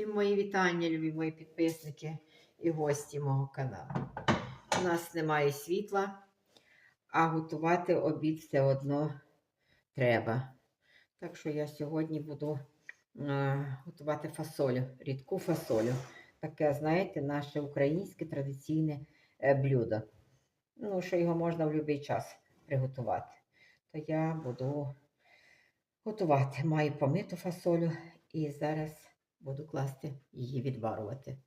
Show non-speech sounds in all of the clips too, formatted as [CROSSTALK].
Всім мої вітання, любі мої підписники і гості мого каналу. У нас немає світла, а готувати обід все одно треба. Так що я сьогодні буду е, готувати фасолю, рідку фасолю. Таке, знаєте, наше українське традиційне е, блюдо. Ну, що його можна в будь-який час приготувати. То я буду готувати. Маю помиту фасолю і зараз буду класти її відварувати.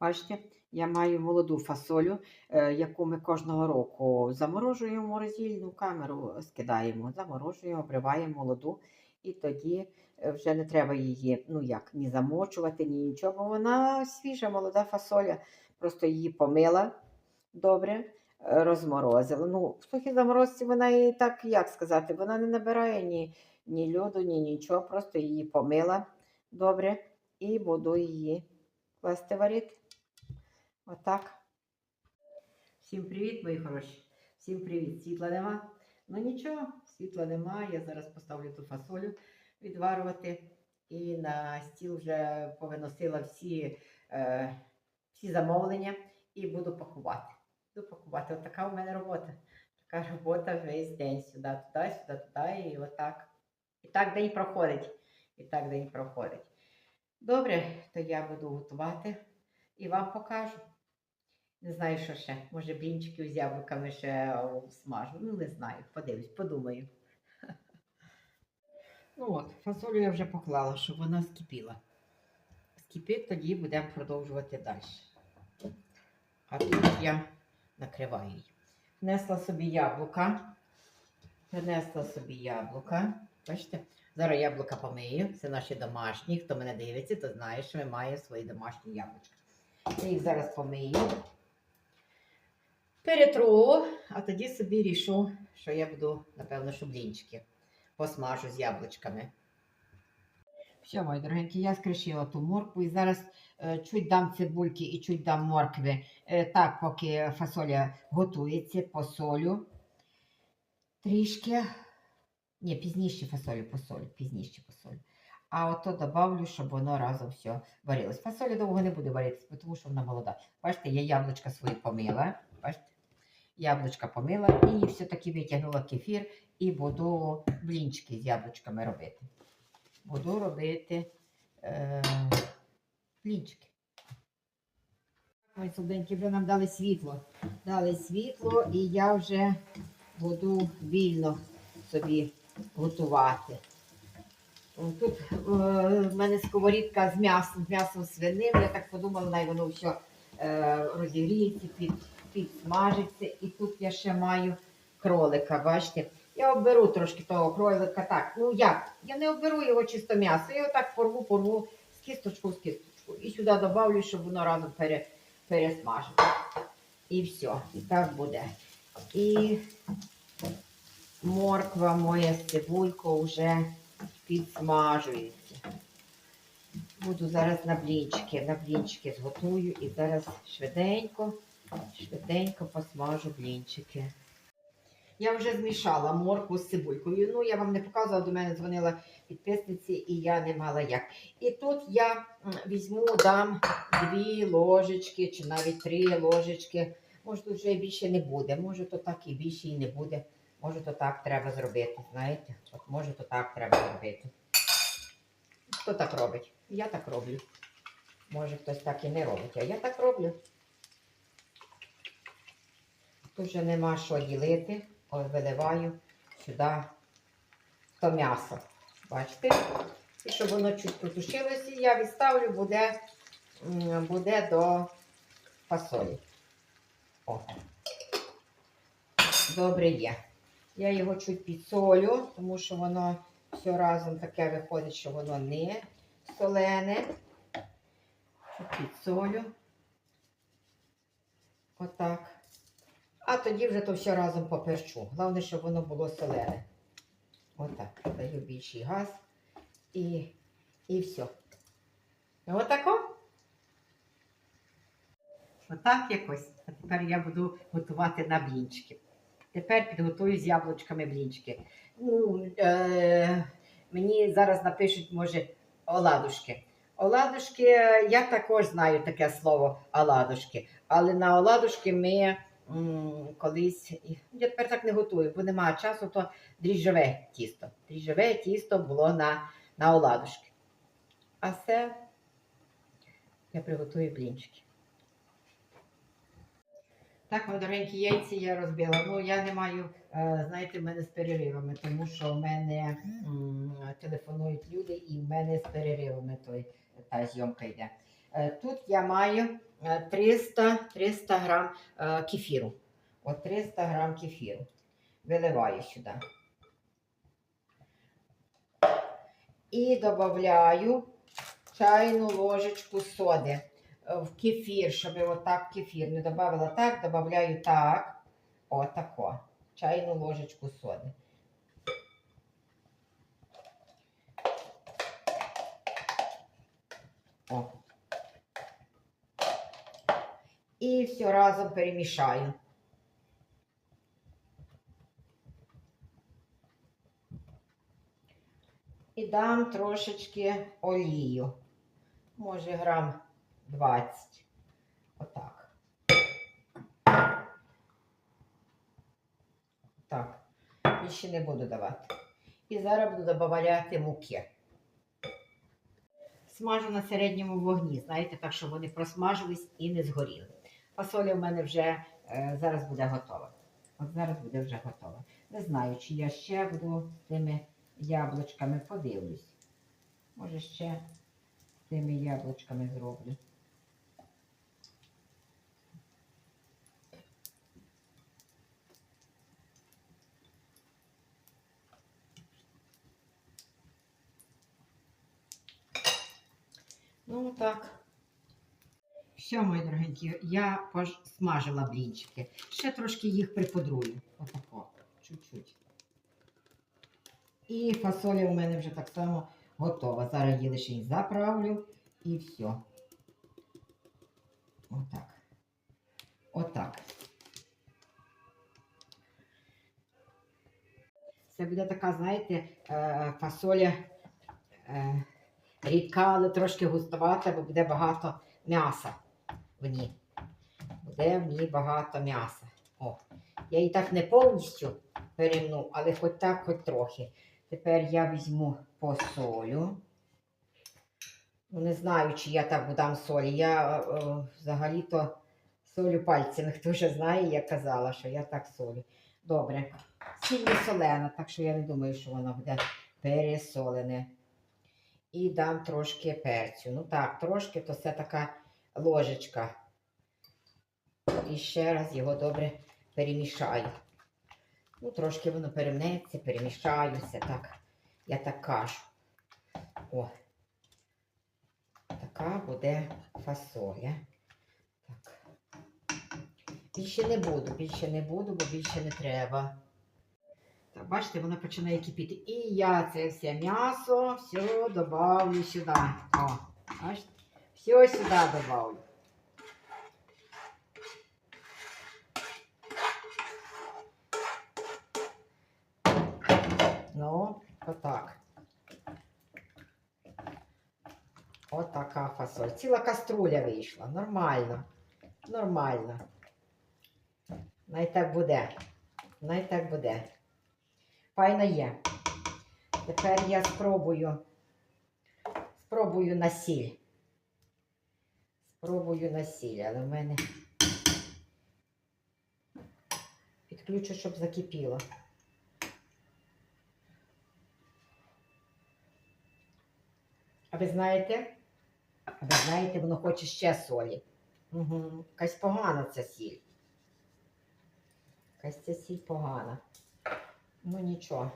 Бачите, я маю молоду фасолю, е, яку ми кожного року заморожуємо морозильну камеру, скидаємо, заморожуємо, обриваємо молоду, і тоді е, вже не треба її ну як, ні замочувати, ні нічого, бо вона свіжа, молода фасоля. Просто її помила добре, е, розморозила. Ну, в сухій заморозці вона і так, як сказати, вона не набирає ні, ні льоду, ні нічого, просто її помила добре і буду її класти варити. Отак. Всім привіт, мої хороші. Всім привіт. Світла нема. Ну нічого, світла нема. Я зараз поставлю ту фасолю відварювати. І на стіл вже повиносила всі, е, всі замовлення і буду пакувати. Буду пакувати. Отака у мене робота. Така робота весь день. Сюди, туди, сюди, туди. І отак. І так день проходить. І так день проходить. Добре, то я буду готувати і вам покажу. Не знаю, що ще. Може, блінчиків з яблуками ще смажу. Ну, не знаю. Подивлюсь, подумаю. [LAUGHS] Ну от, фасолю я вже поклала, щоб вона скипіла. Скипить, тоді будемо продовжувати далі. А тут я накриваю її. Внесла собі яблука. Принесла собі яблука. Бачите? Зараз яблука помию. Це наші домашні. Хто мене дивиться, то знає, що ми маємо свої домашні яблучка. Я їх зараз помию. Перетру, а тоді собі рішу, що я буду, напевно, що блінчики посмажу з яблучками. Все, мої дорогенькі, я скришила ту моркву і зараз е, чуть дам цибульки і чуть дам моркви. Е, так, поки фасоля готується, посолю трішки. Ні, пізніше фасолю посолю, пізніше посолю. А ото добавлю, щоб воно разом все варилось. Фасоля довго не буде варитися, тому що вона молода. Бачите, я яблучка свої помила. Бачите? Яблучка помила і все-таки витягнула кефір і буду блінчики з яблучками робити. Буду робити е, блінчики. Ой, солденьки вже нам дали світло. Дали світло, і я вже буду вільно собі готувати. Тут е, в мене сковорідка з м'ясом, з м'ясом свинини. Я так подумала, най воно все е, розігріється, під, підсмажиться. І тут я ще маю кролика, бачите. Я оберу трошки того кролика так. Ну як? Я не оберу його чисто м'ясо. Я отак порву, порву з кісточку, з кісточку. І сюди додавлю, щоб воно разом пере, пересмажило. І все. І так буде. І морква моя з цибулькою вже підсмажується. Буду зараз на блінчики, на блінчики зготую і зараз швиденько, швиденько посмажу блінчики. Я вже змішала моркву з цибулькою. Ну, я вам не показувала, до мене дзвонила підписниці, і я не мала як. І тут я візьму, дам дві ложечки чи навіть три ложечки. Може, тут вже більше не буде, може, то так і більше і не буде. Може, то так треба зробити. Знаєте? От може, то так треба зробити. Хто так робить? Я так роблю. Може, хтось так і не робить, а я так роблю. Тут вже нема що ділити. Ось виливаю сюди то м'ясо. Бачите? І щоб воно чуть протушилося, я відставлю, буде, буде до фасолі. О. Добре є. Я його чуть підсолю, тому що воно все разом таке виходить, що воно не солене. Підсолю. Отак. А тоді вже то все разом поперчу. Головне, щоб воно було солене. Отак. Даю більший газ і, і все. Отако. Отак якось. А тепер я буду готувати на блінчики. Тепер підготую з яблучками блінчики. Ну, е, мені зараз напишуть, може, оладушки. Оладушки, я також знаю таке слово оладушки, але на оладушки ми м, колись, я тепер так не готую, бо немає часу, то дріжджове тісто. Дріжджове тісто було на, на оладушки. А це я приготую блінчики. Так, мої дорогенькі яйці я розбила. Ну, я не маю, е, знаєте, в мене з переривами, тому що в мене телефонують люди і в мене з переривами той, та зйомка йде. Е, Тут я маю е, 300, 300 грам кефіру. От 300 грам кефіру. Виливаю сюди. І додаю чайну ложечку соди в кефір, щоб отак кефір не додавала так, додаю так. Отако. Чайну ложечку соди. О. І все разом перемішаю. І дам трошечки олію. Може грам 20. Отак. Так. Більше не буду давати. І зараз буду додавати муки. Смажу на середньому вогні, знаєте, так, щоб вони просмажились і не згоріли. Фасоля в мене вже е, зараз буде готова. От зараз буде вже готова. Не знаю, чи я ще буду тими яблучками подивлюсь. Може, ще тими яблучками зроблю. Ну так. Все, мої дорогенькі, я смажила блінчики. Ще трошки їх приподрую. Отако. Чуть-чуть. І фасоля у мене вже так само готова. Зараз її лише заправлю і все. Отак. Отак. Це буде така, знаєте, е, фасоля е, рідка, але трошки густовата, бо буде багато м'яса в ній. Буде в ній багато м'яса. О, я її так не повністю перемну, але хоч так, хоч трохи. Тепер я візьму посолю. Ну, не знаю, чи я так дам солі. Я е, взагалі-то солю пальцями. Хто вже знає, я казала, що я так солю. Добре. Сіль солена, так що я не думаю, що воно буде пересолене. І дам трошки перцю. Ну так, трошки, то це така ложечка. І ще раз його добре перемішаю. Ну, трошки воно перемнеться, перемішаюся. Так, я так кажу. О, така буде фасоля. Так. Більше не буду, більше не буду, бо більше не треба. Так, бачите, воно починає кипіти. І я це все м'ясо, все добавлю сюди. О, бачите? Все сюди добавлю. Ну, отак. Отака фасоль. Ціла каструля вийшла. Нормально. Нормально. Най так буде. Най так буде. Файно є. Тепер я спробую. Спробую на сіль. Спробую на сіль, але в мене підключу, щоб закипіло. А ви знаєте? А ви знаєте, воно хоче ще солі. Угу. Якась погана ця сіль. Якась ця сіль погана. Ну нічого.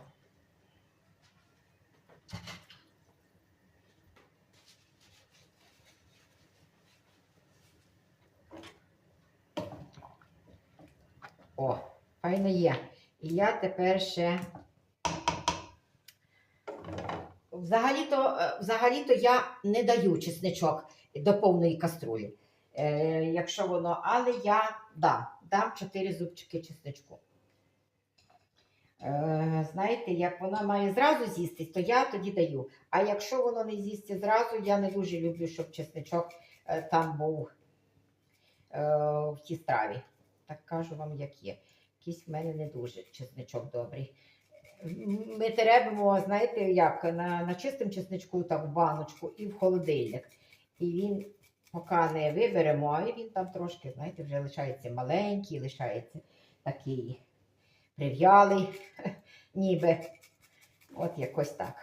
О, файно є. І я тепер ще. Взагалі-то, е, взагалі-то я не даю чесничок до повної каструлі. Е, якщо воно, але я да, дам 4 зубчики чесничку. Е, знаєте, як вона має зразу з'їстись, то я тоді даю. А якщо воно не з'їсться зразу, я не дуже люблю, щоб чесничок е, там був е, в тій страві. Так кажу вам, як є. Якийсь в мене не дуже чесничок добрий. Ми теребимо, знаєте, як на, на чистому чесничку, так в баночку і в холодильник. І він, поки не виберемо, а він там трошки, знаєте, вже лишається маленький, лишається такий прив'ялий, [LAUGHS] ніби. От якось так.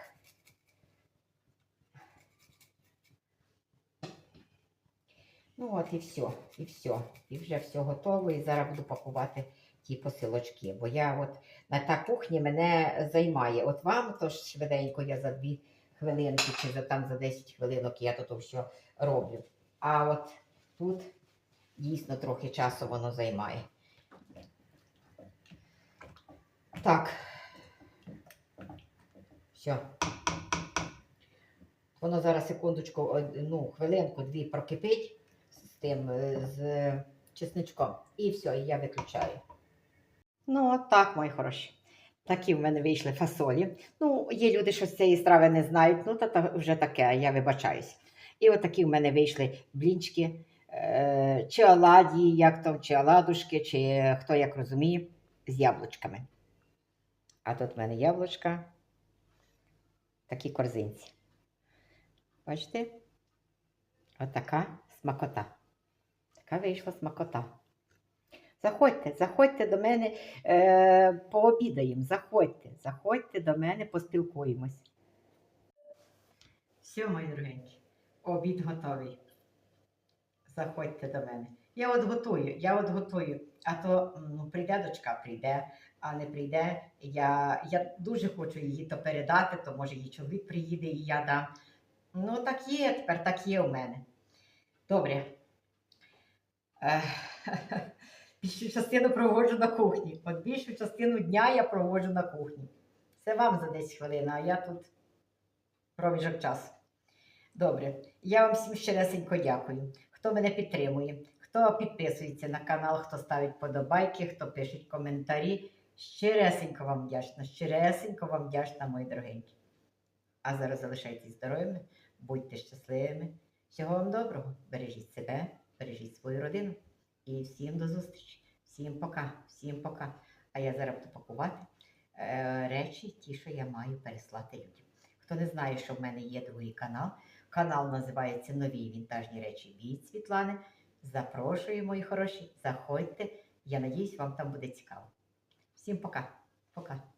Ну от і все, і все. І вже все готово. І зараз буду пакувати ті посилочки. Бо я от на та кухні мене займає. От вам то ж швиденько я за дві хвилинки чи за там за 10 хвилинок я то все роблю. А от тут дійсно трохи часу воно займає. Так. Все. Воно зараз секундочку, ну, хвилинку, дві прокипить з тим, е, з чесничком. І все, я виключаю. Ну, от так, мої хороші. Такі в мене вийшли фасолі. Ну, є люди, що з цієї страви не знають, ну, то, то вже таке, я вибачаюсь. І от такі в мене вийшли блінчики, е, чи оладі, як там, чи оладушки, чи хто як розуміє, з яблучками. А тут в мене яблучка, такі корзинці. Бачите? Отака смакота. Така вийшла смакота. Заходьте, заходьте до мене, е, пообідаємо. Заходьте, заходьте до мене, поспілкуємось. Все, мої дорогенькі, обід готовий. Заходьте до мене. Я от готую, я от готую. А то ну, прийде дочка, прийде, а не прийде. Я, я дуже хочу її то передати, то може її чоловік приїде і я дам. Ну, так є, тепер так є у мене. Добре. [LAUGHS] Більшу частину проводжу на кухні. От більшу частину дня я проводжу на кухні. Це вам за 10 хвилин, а я тут проміжок часу. Добре, я вам всім щиресенько дякую. Хто мене підтримує, хто підписується на канал, хто ставить подобайки, хто пише коментарі. Щиресенько вам вдячна, щиресенько вам вдячна, мої дорогенькі. А зараз залишайтесь здоровими, будьте щасливими. Всього вам доброго. Бережіть себе, бережіть свою родину. І всім до зустрічі. Всім пока, всім пока. А я зараз буду пакувати е, речі, ті, що я маю переслати людям. Хто не знає, що в мене є другий канал. Канал називається Нові вінтажні речі від Світлани. Запрошую, мої хороші, заходьте. Я надіюсь, вам там буде цікаво. Всім пока. Пока.